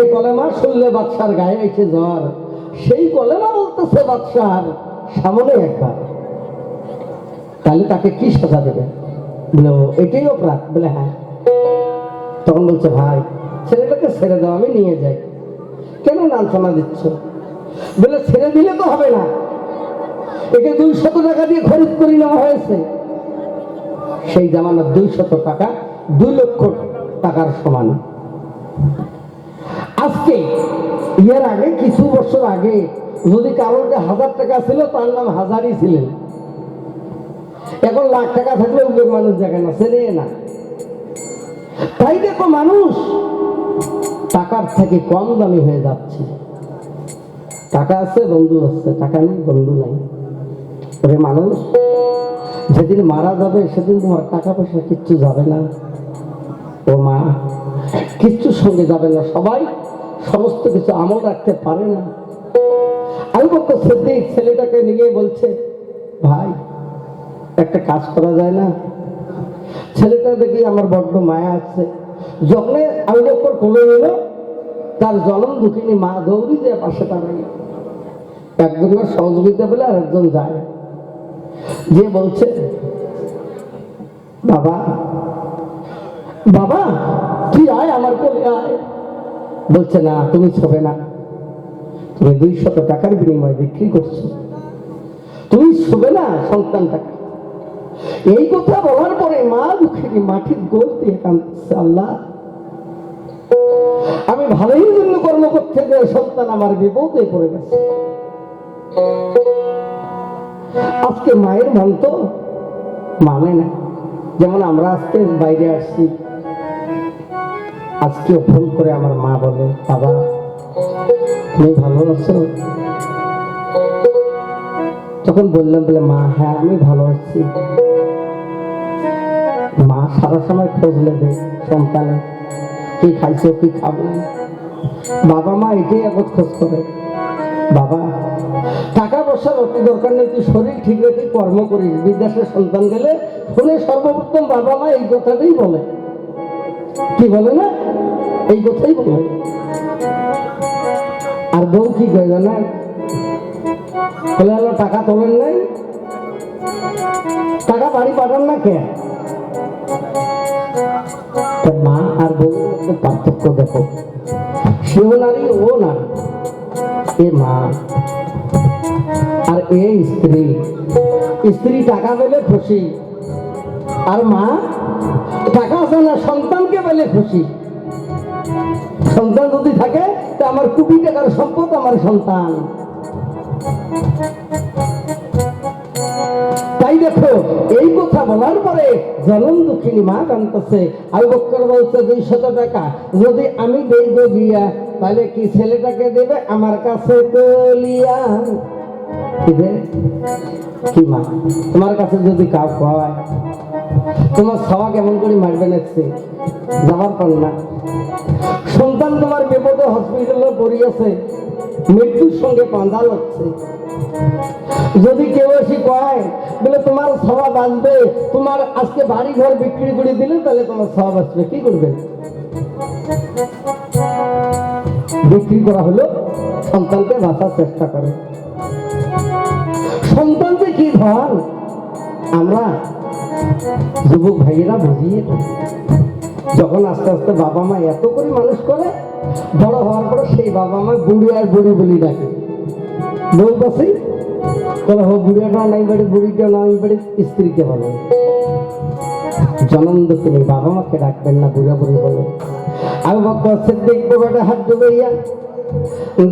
যে কলেমা শুনলে বাদশার গায়ে এসে জ্বর, সেই কলেমা বলতেছে বাদশার সামনে একবার। তাহলে তাকে কি সাজা দেবে? বলে এটাই অপরাধ। বলে হ্যাঁ। তখন বলছে, ভাই, ছেলেটাকে ছেড়ে দাও, আমি নিয়ে যাই। কেন লাঞ্ছনা দিচ্ছ? বলে, ছেড়ে দিলে তো হবে না। একে দুই শত টাকা দিয়ে খরিদ করে নেওয়া হয়েছে। সেই জামানার দুই শত টাকা দুই লক্ষ টাকার সমান। আজকে এর আগে, কিছু বছর আগে, যদি কারোর হাজার টাকা ছিল, তার নাম হাজারই ছিলেন এখন লাখ টাকা থাকলে লোক মানুষ দেখে না ছেলে না। তাই দেখো মানুষ, টাকার থেকে কম দামি হয়ে যাচ্ছে। টাকা আছে, বন্ধু আছে, টাকা নেই, বন্ধু নাই। ওরে মানুষ, যেদিন মারা যাবে, সেদিন তোমার টাকা পয়সা কিচ্ছু যাবে না। ও মা কিচ্ছু সঙ্গে যাবে না, সবাই সমস্ত কিছু আমল রাখতে পারে না। আমি বলতো সিদ্দিক ছেলেটাকে নিয়ে বলছে, ভাই, একটা কাজ করা যায় না। ছেলেটা দেখি আমার বড্ড মায়া আছে। যখন আমি যখন কোলে নিল, তার জনম দুঃখিনী মা দৌড়ি যে পাশে দাঁড়াই একজনের সহযোগিতা পেলে আর একজন যায়। যে বলছে, বাবা বাবা তুই আয় আমার কোলে আয়? বলছে, না, তুমি ছবে না। তুমি দুই শত টাকার বিনিময়ে বিক্রি করছ। তুমি ছবে না সন্তানটাকে এই কথা বলার পরে মা দুঃখী মাটির গোল দিয়ে কাঁদছে, আল্লাহ, আমি ভালোই জন্য কর্ম করতে গিয়ে সন্তান আমার বিপদে পড়ে গেছে। আজকে মায়ের মন তো মানে না। যেমন আমরা আজকে বাইরে আসছি আজকে ফোন করে আমার মা বলে, বাবা, তুমি ভালো আছো? তখন বললাম, বলে, মা হ্যাঁ আমি ভালো আছি। মা সারা সময় খোঁজ নেবে সন্তানে কি খাইছো, কি খাব? বাবা মা এটাই এখন খোঁজ করে। বাবা, টাকা পয়সার অতি দরকার নেই, তুই শরীর ঠিক রেখে কর্ম করিস। বিদেশের সন্তান গেলে ফোনে সর্বপ্রথম বাবা মা এই কথাটাই বলে। কি বলে না? এই কথাই বলে। আর বউ কি কয় জানা? বলে হলো টাকা তোলেন নাই? টাকা বাড়ি পাঠান না কে? মা আর মধ্যে পার্থক্য দেখো। সেও নারী ও না, এ মা। আর এ স্ত্রী। স্ত্রী টাকা পেলে খুশি। আর মা টাকা আছে না, সন্তানকে পেলে খুশি। সন্তান যদি থাকে, তা আমার কোটি টাকার সম্পদ আমার সন্তান। তাই দেখো, এই কথা বলার পরে জনম দুঃখিনী মা বক্কর বলছে টাকা। যদি আমি গিয়া তাহলে কি ছেলেটাকে দেবে? আমার কাছে তলিয়া কি মা? তোমার কাছে যদি কাউ কয় তোমার সওয়া কেমন করে মারবে না। সন্তান তোমার বিপদে হসপিটালে মৃত্যুর সঙ্গে যদি কেউ এসে কয়, বলে তোমার স্বভাব আসবে তোমার আজকে বাড়ি ঘর বিক্রি করে দিলে তাহলে তোমার স্বভাব আসবে, কি করবে? বিক্রি করা হলো, সন্তানকে বাঁচার চেষ্টা করে। সন্তানকে কি ধর আমরা যুবক ভাইয়েরা বুঝিয়ে। যখন আস্তে আস্তে বাবা মা এত করে মানুষ করে, বড় হওয়ার পরে সেই বাবা মা বুড়ি আর বুড়ি বলি ডাকে। বউ কাছে বলে হো বুড়িটা নাই বাড়ি বুড়িটা নাই বাড়ি স্ত্রীকে বলে জনম দুঃখিনী বাবা মাকে ডাকবেন না, বুড়া বুড়ি বলে। আবু বকর সিদ্দিক বাবাটা হাত ডুবাইয়া।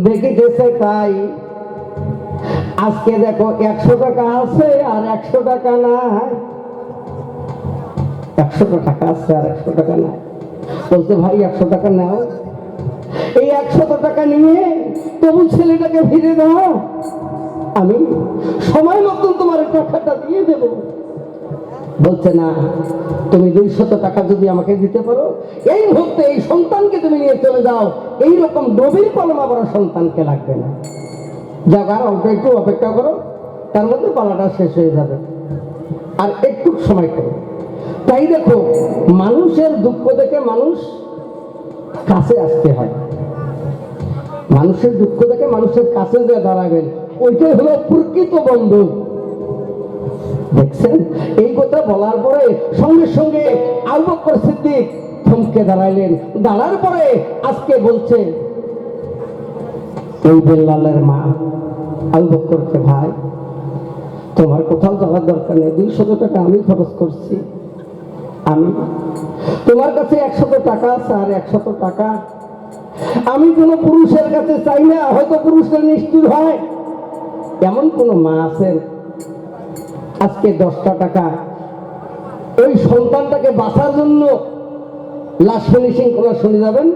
দেখিতেছে তাই। আজকে দেখো একশো টাকা আছে আর একশো টাকা নাই। একশো টাকা আছে আর একশো টাকা নাই। বলতে ভাই একশো টাকা নাও। এই একশত টাকা নিয়ে তবু ছেলেটাকে ফিরে দাও। আমি সময় মতন তোমার টাকাটা দিয়ে দেব। বলছে, না, তুমি দুইশত টাকা যদি আমাকে দিতে পারো, এই মুহূর্তে এই সন্তানকে তুমি নিয়ে চলে যাও। এই রকম নবীর কলমা বড় সন্তানকে লাগবে না। যাবার অল্প, একটু অপেক্ষা করো। তার মধ্যে পালাটা শেষ হয়ে যাবে। আর একটু সময় করো। তাই দেখো, মানুষের দুঃখ দেখে মানুষ কাছে আসতে হয়। মানুষের দুঃখ দেখে মানুষের কাছে যে দাঁড়াবেন, ওইটাই হলো প্রকৃত বন্ধু। দেখছেন? এই কথা বলার পরে সঙ্গে সঙ্গে আবু বকর সিদ্দিক থমকে দাঁড়াইলেন। দাঁড়ার পরে আজকে বলছে এই বেল্লালের মা আবু বকরকে ভাই, তোমার কোথাও যাওয়ার দরকার নেই, দুইশত টাকা আমি খরচ করছি। আমি। তোমার কাছে একশত টাকা আছে আর একশত টাকা। আমি কোনো পুরুষের কাছে চাই না, হয়তো পুরুষের নিষ্ঠুর হয়। এমন কোনো মা আছেন আজকে দশটা টাকা। ওই সন্তানটাকে বাঁচার জন্য, লাশ ফিনিশিং করা শুনে যাবেন।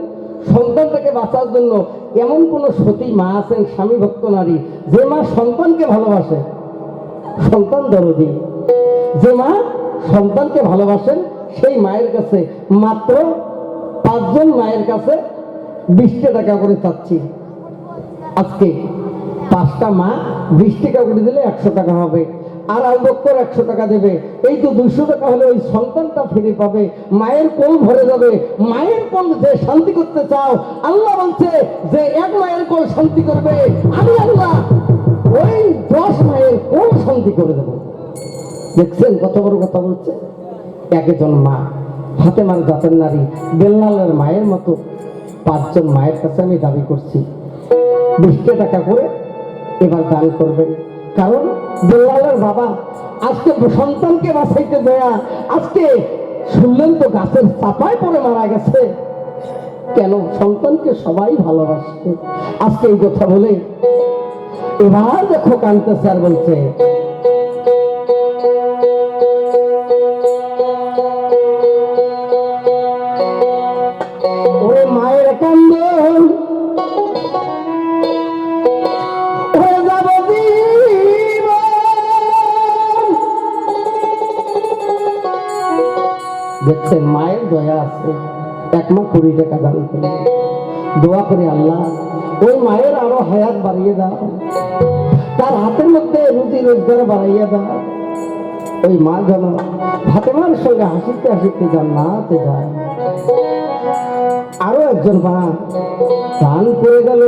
সন্তানটাকে বাঁচার জন্য এমন কোন সতী মা আছেন, স্বামী ভক্ত, নারী, যে মা সন্তানকে ভালোবাসে। সন্তান দরদি। যে মা সন্তানকে ভালোবাসেন সেই মায়ের কাছে মাত্র পাঁচজন মায়ের কাছে বিশটা টাকা করে চাচ্ছি। আজকে পাঁচটা মা বিশ টাকা করে দিলে একশো টাকা হবে, আর আলবক্কর একশো টাকা দেবে। এই তো দুইশো টাকা হলে ওই সন্তানটা ফিরে পাবে। মায়ের কোল ভরে যাবে। মায়ের কোল যে শান্তি করতে চাও, আল্লাহ বলছে যে এক মায়ের কোল শান্তি করবে, আমি আল্লাহ ওই দশ মায়ের কোল শান্তি করে দেবো। দেখছেন কত বড় কথা বলছে? একজন মা, হাতে মার জাতের নারী বেল্লালের মায়ের মতো পাঁচজন মায়ের কাছে আমি দাবি করছি। বিশটা টাকা করে এবার দান করবেন। কারণ বেল্লালের বাবা আজকে সন্তানকে বাঁচাইতে দেয়া, আজকে শুনলেন তো গাছের চাপায় পরে মারা গেছে। কেন সন্তানকে সবাই ভালোবাসে? আজকে এই কথা বলে এবার দেখো কানতেছে আর বলছে দেখছেন মায়ের দয়া আছে। এক কুড়ি টাকা দান করে দোয়া করে আল্লাহ, ওই মায়ের আরও হায়াত বাড়িয়ে দাও। তার হাতের মধ্যে রুটি রোজগার বাড়াইয়া দাও। ওই মা যেন ফাতেমার সঙ্গে হাসিতে হাসিতে জান্নাতে যায়। আরও একজন মা দান করে গেল।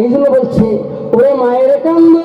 এই জন্য বলছে, ওরে মায়ের কান্দ।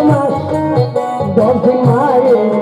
মাস দশ দিন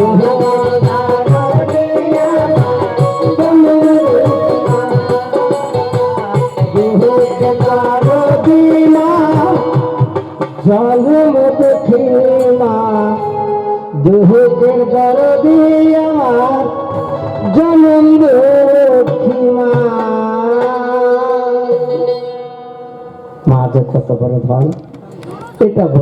Oh.